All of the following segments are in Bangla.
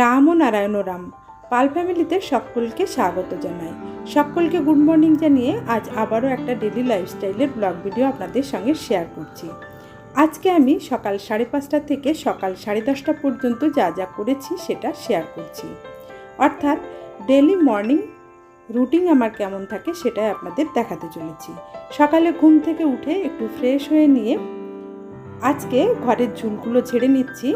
রাম ও নারায়ণ রাম। পাল ফ্যামিলিতে সকলকে স্বাগত জানাই। সকলকে গুড মর্নিং জানিয়ে আজ আবারও একটা ডেলি লাইফস্টাইলের ব্লগ ভিডিও আপনাদের সঙ্গে শেয়ার করছি। আজকে আমি সকাল সাড়ে পাঁচটা থেকে সকাল সাড়ে দশটা পর্যন্ত যা যা করেছি সেটা শেয়ার করছি। অর্থাৎ ডেলি মর্নিং রুটিন আমার কেমন থাকে সেটাই আপনাদের দেখাতে চলেছি। সকালে ঘুম থেকে উঠে একটু ফ্রেশ হয়ে নিয়ে আজকে ঘরের ঝুলগুলো ঝেড়ে নিচ্ছি।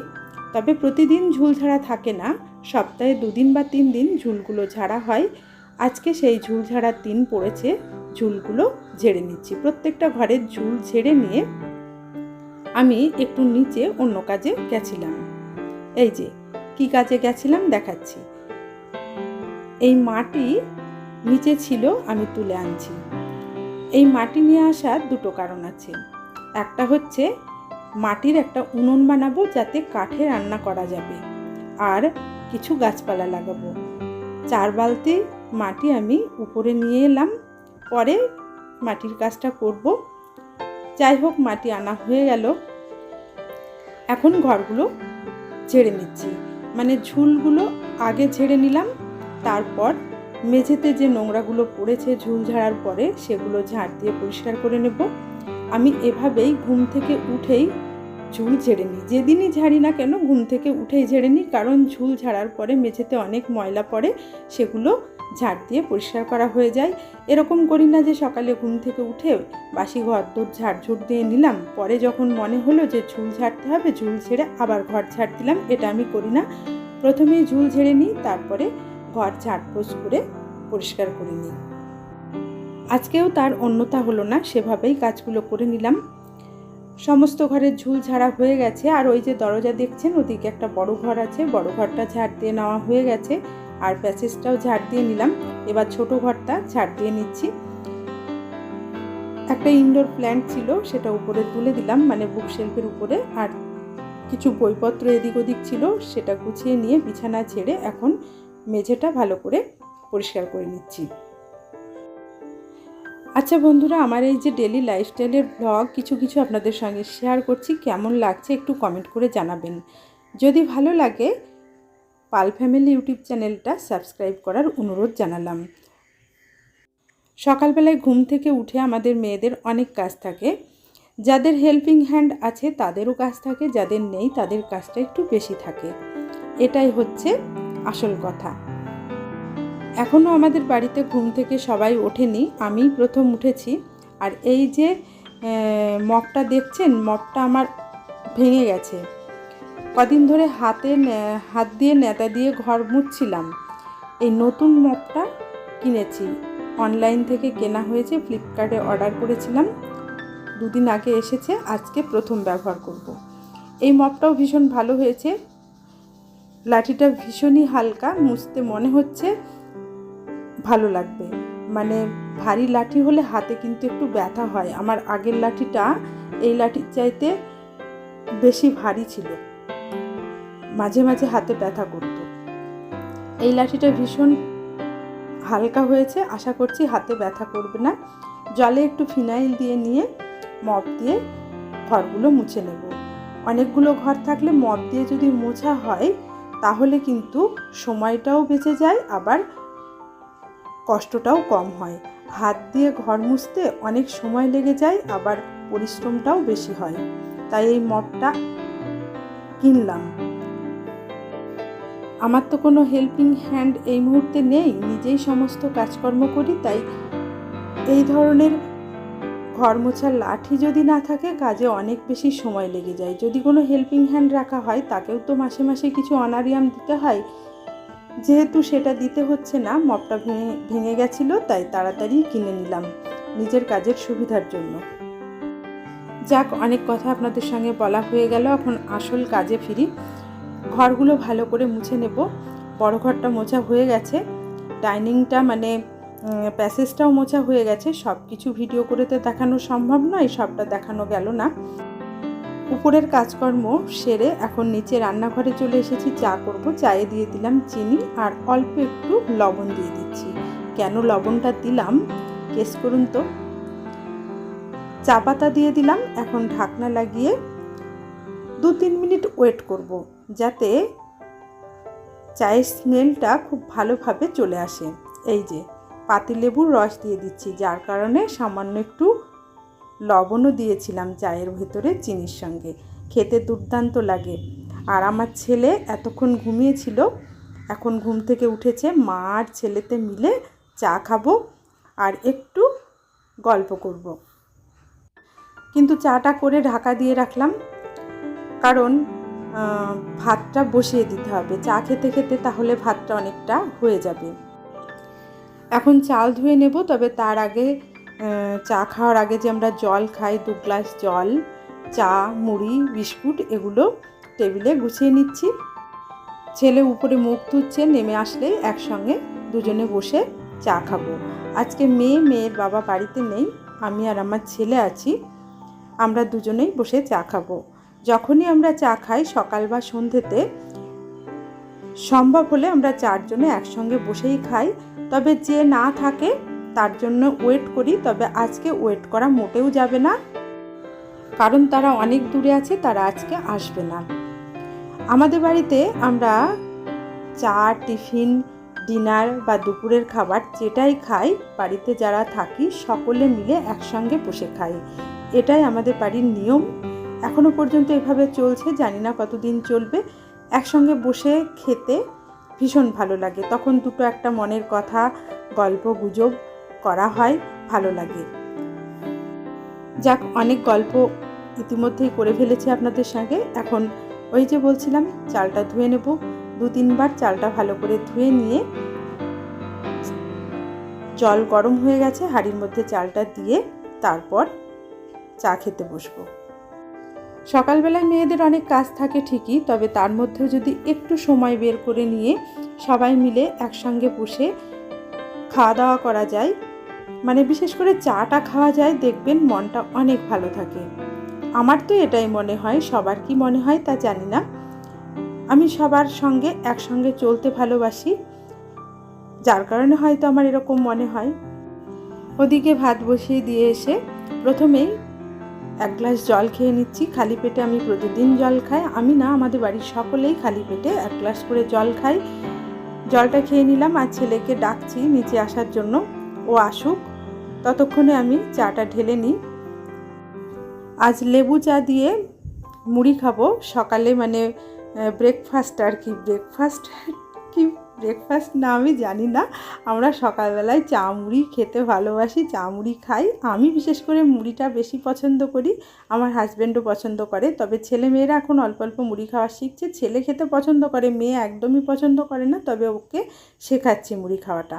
তবে প্রতিদিন ঝুল ঝাড়া থাকে না, সপ্তাহে দুদিন বা তিন দিন ঝুলগুলো ঝাড়া হয়। আজকে সেই ঝুল ঝাড়ার দিন পড়েছে, ঝুলগুলো ঝেড়ে নিচ্ছি। প্রত্যেকটা ঘরের ঝুল ঝেড়ে নিয়ে আমি একটু নিচে অন্য কাজে গেছিলাম। এই যে, কি কাজে গেছিলাম দেখাচ্ছি। এই মাটি নিচে ছিল, আমি তুলে আনছি। এই মাটি নিয়ে আসার দুটো কারণ আছে। একটা হচ্ছে মাটির একটা উনুন বানাবো যাতে কাঠে রান্না করা যাবে। আর কিছু গাছপালা লাগাবো। চার বালতি মাটি আমি উপরে নিয়ে এলাম। পরে মাটির কাজটা করব। যাই হোক, মাটি আনা হয়ে গেল। এখন ঘরগুলো ঝেড়ে নিচ্ছি। মানে ঝুলগুলো আগে ঝেড়ে নিলাম। তারপর মেঝেতে যে নোংরাগুলো পড়েছে ঝুল ঝাড়ার পরে সেগুলো ঝাড় দিয়ে পরিষ্কার করে নেব। আমি এভাবেই ঘুম থেকে উঠেই ঝুল ঝেড়ে নিই যেদিনই ঝাড়ি না কেন ঘুম থেকে উঠেই ঝেড়ে নিই কারণ ঝুল ঝাড়ার পরে মেঝেতে অনেক ময়লা পড়ে, সেগুলো ঝাড় দিয়ে পরিষ্কার করা হয়ে যায়। এরকম করি না যে সকালে ঘুম থেকে উঠে বাসি ঘর দূর ঝাড় ঝুট দিয়ে নিলাম, পরে যখন মনে হলো যে ঝুল ঝাড়তে হবে ঝুল ঝেড়ে আবার ঘর ঝাড় দিলাম, এটা আমি করি না। প্রথমেই ঝুল ঝেড়ে নিই, তারপরে ঘর ঝাড়পোছ করে পরিষ্কার করে নিই। আজকেও তার অন্যতা হলো না, সেভাবেই কাজগুলো করে নিলাম। সমস্ত ঘরের ঝুল ঝাড়া হয়ে গেছে, আর ওই যে দরজা দেখছেন, ওদিকে একটা বড় ঘর আছে, বড় ঘরটা ঝাড় দিয়ে নেওয়া হয়ে গেছে, আর প্যাসেজটাও ঝাড় দিয়ে নিলাম। এবার ছোট ঘরটা ঝাড় দিয়ে নিচ্ছি। একটা ইনডোর প্ল্যান্ট ছিল, সেটা উপরে তুলে দিলাম মানে বুক শেলফের উপরে, আর কিছু বইপত্র এদিক ওদিক ছিল, সেটা গুছিয়ে নিয়ে বিছানা ছেড়ে এখন মেঝেটা ভালো করে পরিষ্কার করে নিচ্ছি। আচ্ছা বন্ধুরা, আমার এই যে ডেলি লাইফস্টাইলের ব্লগ কিছু কিছু আপনাদের সঙ্গে শেয়ার করছি। কেমন লাগছে একটু কমেন্ট করে জানাবেন। যদি ভালো লাগে, পাল ফ্যামিলি ইউটিউব চ্যানেলটা সাবস্ক্রাইব করার অনুরোধ জানালাম। সকালবেলায় ঘুম থেকে উঠে আমাদের মেয়েদের অনেক কাজ থাকে। যাদের হেল্পিং হ্যান্ড আছে, তাদেরও কাজ থাকে, যাদের নেই, তাদের কাজটা একটু বেশি থাকে। এটাই হচ্ছে আসল কথা। এখনও আমাদের বাড়িতে ঘুম থেকে সবাই ওঠেনি আমি প্রথম উঠেছি। আর এই যে মগটা দেখছেন? মগটা আমার ভেঙে গেছে। কদিন ধরে হাতে হাত দিয়ে নেতা দিয়ে ঘর মুছছিলাম। এই নতুন মগটা কিনেছি। অনলাইন থেকে কেনা হয়েছে, ফ্লিপকার্টে অর্ডার করেছিলাম। দুদিন আগে এসেছে, আজকে প্রথম ব্যবহার করব। এই মপটাও ভীষণ ভালো হয়েছে। লাঠিটা ভীষণই হালকা, মুছতে মনে হচ্ছে। ভালো লাগবে। মানে ভারী লাঠি হলে হাতে কিন্তু একটু ব্যথা হয়। আমার আগের লাঠিটা এই লাঠির চাইতে বেশি ভারী ছিল। মাঝে মাঝে হাতে ব্যথা করতো। এই লাঠিটা ভীষণ হালকা হয়েছে। আশা করছি হাতে ব্যথা করবে না। জলে একটু ফিনাইল দিয়ে নিয়ে মপ দিয়ে ঘরগুলো মুছে নেব। অনেকগুলো ঘর থাকলে মপ দিয়ে যদি মোছা হয়, তাহলে কিন্তু সময়টাও বেঁচে যায়। আবার কষ্টটাও কম হয়। হাত দিয়ে ঘর মুছতে অনেক সময় লেগে যায়, আবার পরিশ্রমটাও বেশি হয়। তাই এই মপটা কিনলাম। আমার তো কোনো হেল্পিং হ্যান্ড এই মুহূর্তে নেই, নিজেই সমস্ত কাজকর্ম করি, তাই এই ধরনের ঘর মোছার লাঠি যদি না থাকে, কাজে অনেক বেশি সময় লেগে যায়। যদি কোনো হেল্পিং হ্যান্ড রাখা হয়, তাকেও তো মাসে মাসে কিছু অনারিয়াম দিতে হয়। যেহেতু সেটা দিতে হচ্ছে না, মপটা ভেঙে ভেঙে গেছিল, তাই তাড়াতাড়ি কিনে নিলাম নিজের কাজের সুবিধার জন্য। যাক, অনেক কথা আপনাদের সঙ্গে বলা হয়ে গেল। এখন আসল কাজে ফিরি। ঘরগুলো ভালো করে মুছে নেব। বড় ঘরটা মোছা হয়ে গেছে। ডাইনিংটা মানে প্যাসেজটাও মোছা হয়ে গেছে। সব কিছু ভিডিও করে তো দেখানো সম্ভব নয়, সবটা দেখানো গেল না। উপরের কাজকর্ম সেরে এখন নিচে রান্নাঘরে চলে এসেছি। চা করব, চায়ে দিয়ে দিলাম চিনি আর অল্প একটু লবণ দিয়ে দিচ্ছি। কেন লবণটা দিলাম? কেস করুন তো। চা পাতা দিয়ে দিলাম, এখন ঢাকনা লাগিয়ে দু তিন মিনিট ওয়েট করব, যাতে চায়ের স্মেলটা খুব ভালোভাবে চলে আসে। এই যে, পাতিলেবুর রস দিয়ে দিচ্ছি, যার কারণে সামান্য একটু লবণও দিয়েছিলাম চায়ের ভেতরে চিনির সঙ্গে। খেতে দুর্দান্ত লাগে। আর আমার ছেলে এতক্ষণ ঘুমিয়েছিল। এখন ঘুম থেকে উঠেছে, মা আর ছেলেতে মিলে চা খাব আর একটু গল্প করব। কিন্তু চাটা করে ঢাকা দিয়ে রাখলাম। কারণ ভাতটা বসিয়ে দিতে হবে। চা খেতে খেতে তাহলে ভাতটা অনেকটা হয়ে যাবে। এখন চাল ধুয়ে নেব, তবে তার আগে চা খাওয়ার আগে যে আমরা জল খাই, দু গ্লাস জল, চা, মুড়ি, বিস্কুট, এগুলো টেবিলে গুছিয়ে নিচ্ছি। ছেলে উপরে মুখ ধুচ্ছে নেমে আসলেই একসঙ্গে দুজনে বসে চা খাব। আজকে মেয়ে, মেয়ের বাবা বাড়িতে নেই, আমি আর আমার ছেলে আছি, আমরা দুজনেই বসে চা খাব। যখনই আমরা চা খাই, সকাল বা সন্ধ্যেতে সম্ভব হলে আমরা চারজনে একসঙ্গে বসেই খাই, তবে যে না থাকে তার জন্য ওয়েট করি, তবে আজকে ওয়েট করা মোটেও যাবে না। কারণ তারা অনেক দূরে আছে, তারা আজকে আসবে না। আমাদের বাড়িতে আমরা চা, টিফিন, ডিনার বা দুপুরের খাবার যেটাই খাই, বাড়িতে যারা থাকি, সকলে মিলে একসঙ্গে বসে খাই। এটাই আমাদের বাড়ির নিয়ম। এখনও পর্যন্ত এভাবে চলছে, জানি না কতদিন চলবে। একসঙ্গে বসে খেতে ভীষণ ভালো লাগে। তখন দুটো একটা মনের কথা, গল্প, গুজব করা হয়, ভালো লাগে। যাক, অনেক গল্প ইতিমধ্যেই করে ফেলেছি আপনাদের সঙ্গে। এখন ওই যে বলছিলাম, চালটা ধুয়ে নেব। দু তিনবার চালটা ভালো করে ধুয়ে নিয়ে জল গরম হয়ে গেছে, হাঁড়ির মধ্যে চালটা দিয়ে তারপর চা খেতে বসবো। সকালবেলায় মেয়েদের অনেক কাজ থাকে ঠিকই, তবে তার মধ্যেও যদি একটু সময় বের করে নিয়ে সবাই মিলে একসঙ্গে বসে খাওয়া দাওয়া করা যায় মানে বিশেষ করে চাটা খাওয়া যায়, দেখবেন মনটা অনেক ভালো থাকে। আমার তো এটাই মনে হয়, সবার কি মনে হয় তা জানি না। আমি সবার সঙ্গে একসঙ্গে চলতে ভালোবাসি, যার কারণে হয়তো আমার এরকম মনে হয়। ওদিকে ভাত বসিয়ে দিয়ে এসে প্রথমেই এক গ্লাস জল খেয়ে নিচ্ছি। খালি পেটে আমি প্রতিদিন জল খাই। আমি না, আমাদের বাড়ির সকলেই খালি পেটে এক গ্লাস করে জল খাই। জলটা খেয়ে নিলাম আর ছেলেকে ডাকছি নিচে আসার জন্য। ও আসুক, ততক্ষণে আমি চাটা ঢেলে নিই। আজ লেবু চা দিয়ে মুড়ি খাব। সকালে মানে ব্রেকফাস্ট আর কি ব্রেকফাস্ট কি ব্রেকফাস্ট না আমি জানি না। আমরা সকালবেলায় চা মুড়ি খেতে ভালোবাসি, চা মুড়ি খাই। আমি বিশেষ করে মুড়িটা বেশি পছন্দ করি, আমার হাজব্যান্ডও পছন্দ করে। তবে ছেলে মেয়েরা এখন অল্প অল্প মুড়ি খাওয়া শিখছে। ছেলে খেতে পছন্দ করে, মেয়ে একদমই পছন্দ করে না, তবে ওকে শেখাচ্ছি মুড়ি খাওয়াটা।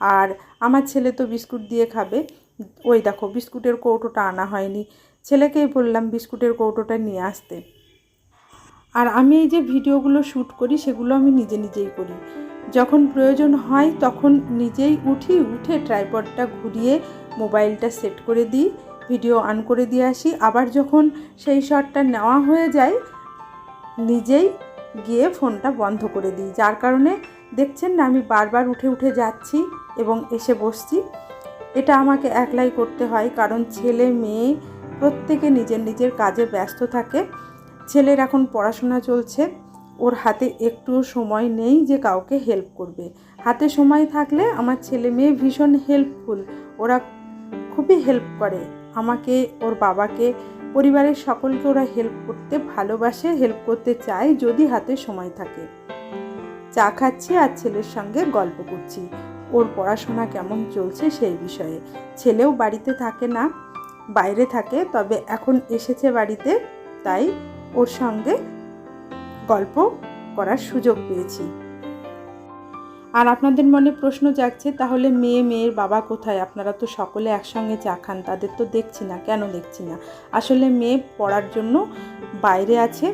আর আমার ছেলে তো বিস্কুট দিয়ে খাবে। ওই দেখো, বিস্কুটের কৌটোটা আনা হয়নি। ছেলেকেই বললাম বিস্কুটের কৌটোটা নিয়ে আসতে। আর আমি এই যে ভিডিওগুলো শ্যুট করি, সেগুলো আমি নিজে নিজেই করি। যখন প্রয়োজন হয় তখন নিজেই উঠি, উঠে ট্রাইপডটা ঘুরিয়ে মোবাইলটা সেট করে দিই, ভিডিও অন করে দিয়ে আসি। আবার যখন সেই শটটা নেওয়া হয়ে যায়, নিজেই গিয়ে ফোনটা বন্ধ করে দিই। যার কারণে দেখছেন না, আমি বারবার উঠে উঠে যাচ্ছি এবং এসে বসছি। এটা আমাকে একলাই করতে হয় কারণ ছেলে মেয়ে প্রত্যেকে নিজের নিজের কাজে ব্যস্ত থাকে। ছেলের এখন পড়াশোনা চলছে। ওর হাতে একটুও সময় নেই যে কাউকে হেল্প করবে। হাতে সময় থাকলে আমার ছেলে মেয়ে ভীষণ হেল্পফুল ওরা খুবই হেল্প করে। আমাকে, ওর বাবাকে, পরিবারের সকলকে ওরা হেল্প করতে ভালোবাসে হেল্প করতে চায় যদি হাতে সময় থাকে। চা খাচ্ছি আর ছেলের সঙ্গে গল্প করছি। ওর পড়াশোনা কেমন চলছে সেই বিষয়ে। ছেলেও বাড়িতে থাকে না, বাইরে থাকে, তবে এখন এসেছে বাড়িতে, তাই ওর সঙ্গে গল্প করার সুযোগ পেয়েছি। আর আপনাদের মনে প্রশ্ন জাগছে, তাহলে মেয়ে মেয়ের বাবা কোথায়? আপনারা তো সকলে একসঙ্গে চা খান, তাদের তো দেখছি না, কেন দেখছি না? আসলে মেয়ে পড়ার জন্য বাইরে আছে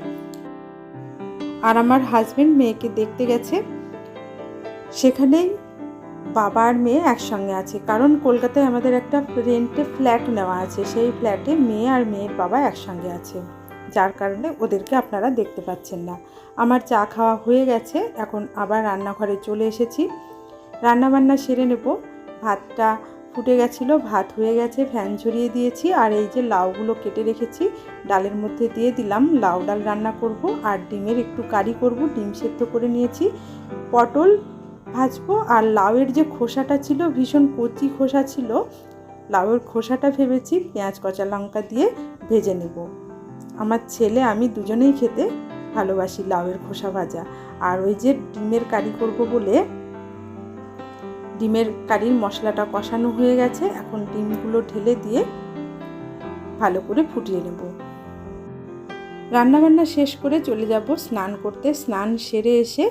আর আমার হাজবেন্ড মেয়েকে দেখতে গেছে। সেখানেই বাবা আর মেয়ে একসঙ্গে আছে। কারণ কলকাতায় আমাদের একটা রেন্টে ফ্ল্যাট নেওয়া আছে। সেই ফ্ল্যাটে মেয়ে আর মেয়ের বাবা একসঙ্গে আছে। যার কারণে ওদেরকে আপনারা দেখতে পাচ্ছেন না। আমার চা খাওয়া হয়ে গেছে। এখন আবার রান্নাঘরে চলে এসেছি। রান্নাবান্না সেরে নেব। ভাতটা ফুটে গেছিল, ভাত হয়ে গেছে, ফ্যান ঝরিয়ে দিয়েছি, আর এই যে লাউগুলো কেটে রেখেছি, ডালের মধ্যে দিয়ে দিলাম, লাউ ডাল রান্না করব, আর ডিমের একটু কারি করব, ডিম সেদ্ধ করে নিয়েছি, পটল ভাজবো, আর লাউয়ের যে খোসাটা ছিল, ভীষণ কচি খোসা ছিল, লাউয়ের খোসাটা ভেবেছি পেঁয়াজ, কচা লঙ্কা দিয়ে ভেজে নেব। আমার ছেলে, আমি দুজনেই খেতে ভালোবাসি লাউয়ের খোসা ভাজা, আর ওই যে ডিমের কারি করব বলে ডিমের কারির মশলাটা কষানো হয়ে গেছে, এখন ডিমগুলো ঢেলে দিয়ে ভালো করে ফুটিয়ে নেব। রান্নাবান্না শেষ করে চলে যাব স্নান করতে। স্নান সেরে এসে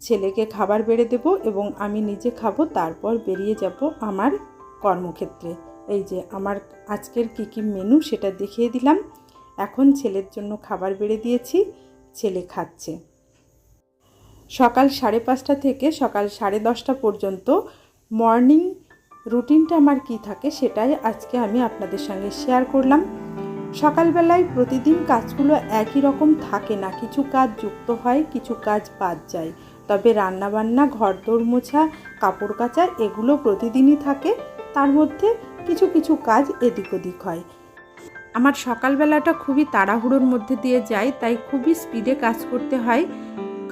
ছেলেকে খাবার বেড়ে দেব এবং আমি নিজে খাব, তারপর বেরিয়ে যাব আমার কর্মক্ষেত্রে। এই যে আমার আজকের কী কী মেনু সেটা দেখিয়ে দিলাম। এখন ছেলের জন্য খাবার বেড়ে দিয়েছি, ছেলে খাচ্ছে। সকাল সাড়ে পাঁচটা থেকে সকাল সাড়ে দশটা পর্যন্ত মর্নিং রুটিনটা আমার কি থাকে সেটাই আজকে আমি আপনাদের সঙ্গে শেয়ার করলাম। সকালবেলায় প্রতিদিন কাজগুলো একই রকম থাকে না, কিছু কাজ যুক্ত হয়, কিছু কাজ বাদ যায়। তবে রান্নাবান্না, ঘরদোর মোছা, কাপড় কাচা এগুলো প্রতিদিনই থাকে, তার মধ্যে কিছু কিছু কাজ এদিক ওদিক হয়। আমার সকালবেলাটা খুবই তাড়াহুড়োর মধ্যে দিয়ে যায়, তাই খুবই স্পিডে কাজ করতে হয়।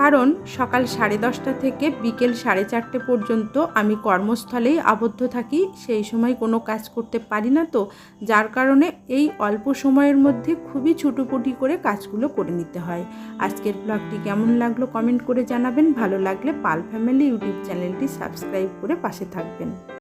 কারণ সকাল সাড়ে দশটা থেকে বিকেল সাড়ে চারটে পর্যন্ত আমি কর্মস্থলেই আবদ্ধ থাকি, সেই সময় কোনো কাজ করতে পারি না তো, যার কারণে এই অল্প সময়ের মধ্যে খুবই ছুটোপুটি করে কাজগুলো করে নিতে হয়। আজকের ব্লগটি কেমন লাগল কমেন্ট করে জানাবেন, ভালো লাগলে পাল ফ্যামিলি ইউটিউব চ্যানেলটি সাবস্ক্রাইব করে পাশে থাকবেন।